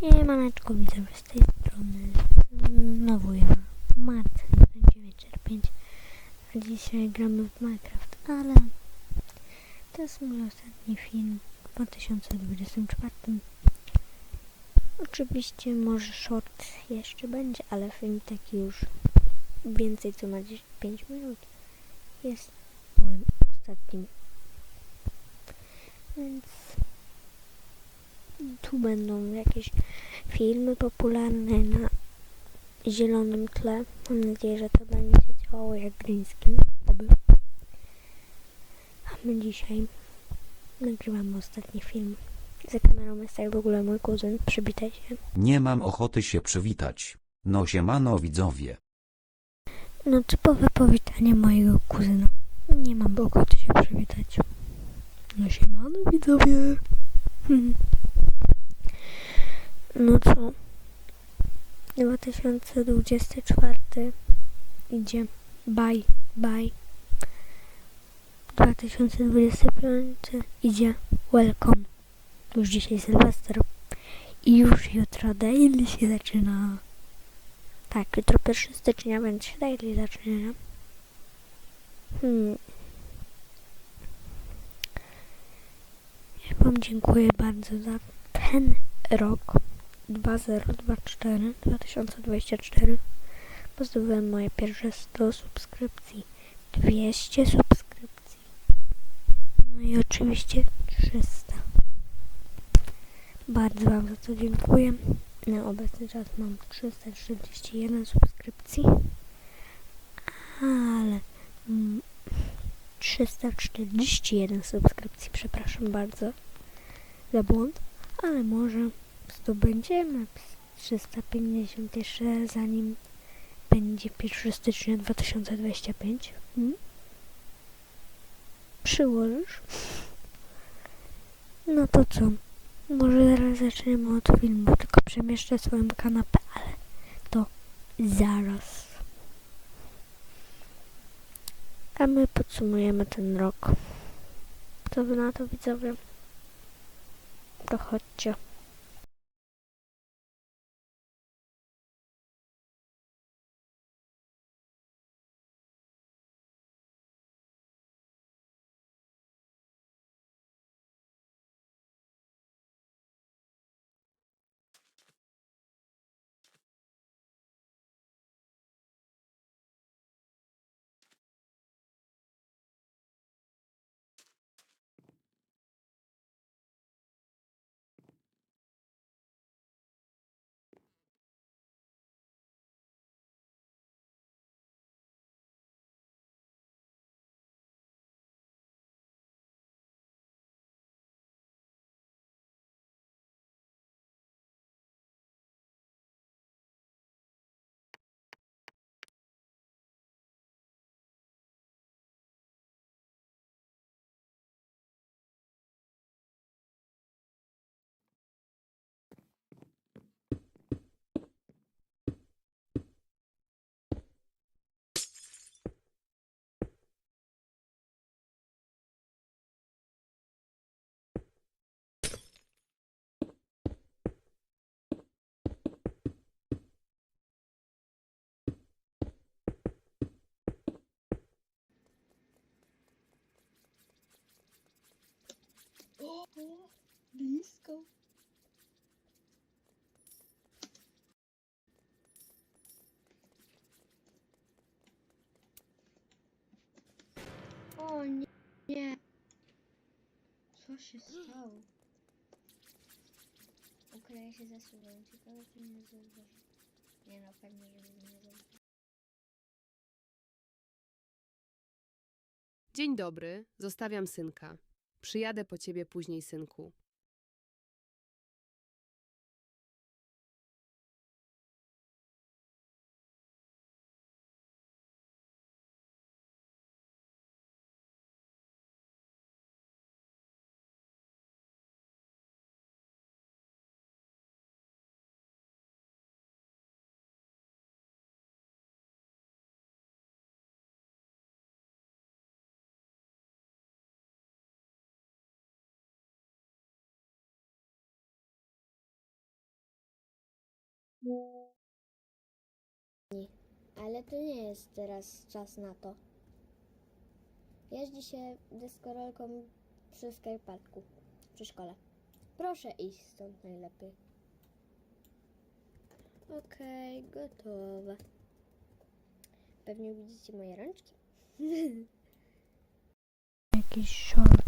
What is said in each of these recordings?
Siemaneczko, widzę z tej strony. Znowu ja, Marcin 945. A dzisiaj gramy w Minecraft, ale to jest mój ostatni film w 2024. Oczywiście może short jeszcze będzie, ale film taki już więcej co ma 5 minut jest moim ostatnim. Więc tu będą jakieś filmy popularne na zielonym tle. Mam nadzieję, że to będzie działało jak green screen. Oby. A my dzisiaj nagrywamy ostatni film. Za kamerą jest jak w ogóle mój kuzyn. Przywitaj się. Nie mam ochoty się przywitać. No siemano widzowie. No typowe powitanie mojego kuzyna. Nie mam ochoty się przywitać. No siemano widzowie. Hmm. No co? 2024 idzie. Bye, bye. 2025 idzie. Welcome. Już dzisiaj Sylwester. I już jutro daily się zaczyna. Tak, jutro 1 stycznia, więc się daily zacznie, nie? Hmm. Ja wam dziękuję bardzo za ten rok 2024 2024 bo zdobyłem moje pierwsze 100 subskrypcji. 200 subskrypcji. No i oczywiście 300 bardzo wam za to dziękuję. Na obecny czas mam 341 subskrypcji. Ale mm, 341 subskrypcji przepraszam bardzo za błąd ale może zdobędziemy 350 jeszcze zanim będzie 1 stycznia 2025. Hmm? Przyłożysz? No to co? Może zaraz zaczniemy od filmu, tylko przemieszczę swoją kanapę, ale to zaraz. A my podsumujemy ten rok. Co wy na to widzowie? To chodźcie. Blisko. O nie, nie. Co się stało? Ukryję się za sobą, ciekawe czy mnie zauważy. Nie no, pewnie, że mnie nie zauważy. Dzień dobry, zostawiam synka. Przyjadę po ciebie później, synku. Ale to nie jest teraz czas na to. Jeździ się deskorolką przy skateparku, przy szkole. Proszę iść stąd najlepiej. Okej, okay, gotowe. Pewnie widzicie moje rączki. Jakiś short.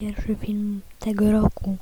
Pierwszy film tego roku.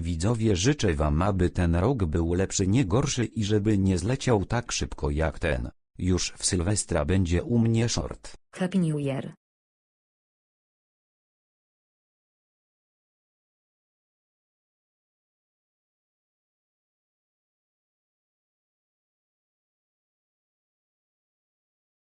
Widzowie życzę wam aby ten rok był lepszy nie gorszy i żeby nie zleciał tak szybko jak ten. Już w Sylwestra będzie u mnie short. Happy New Year.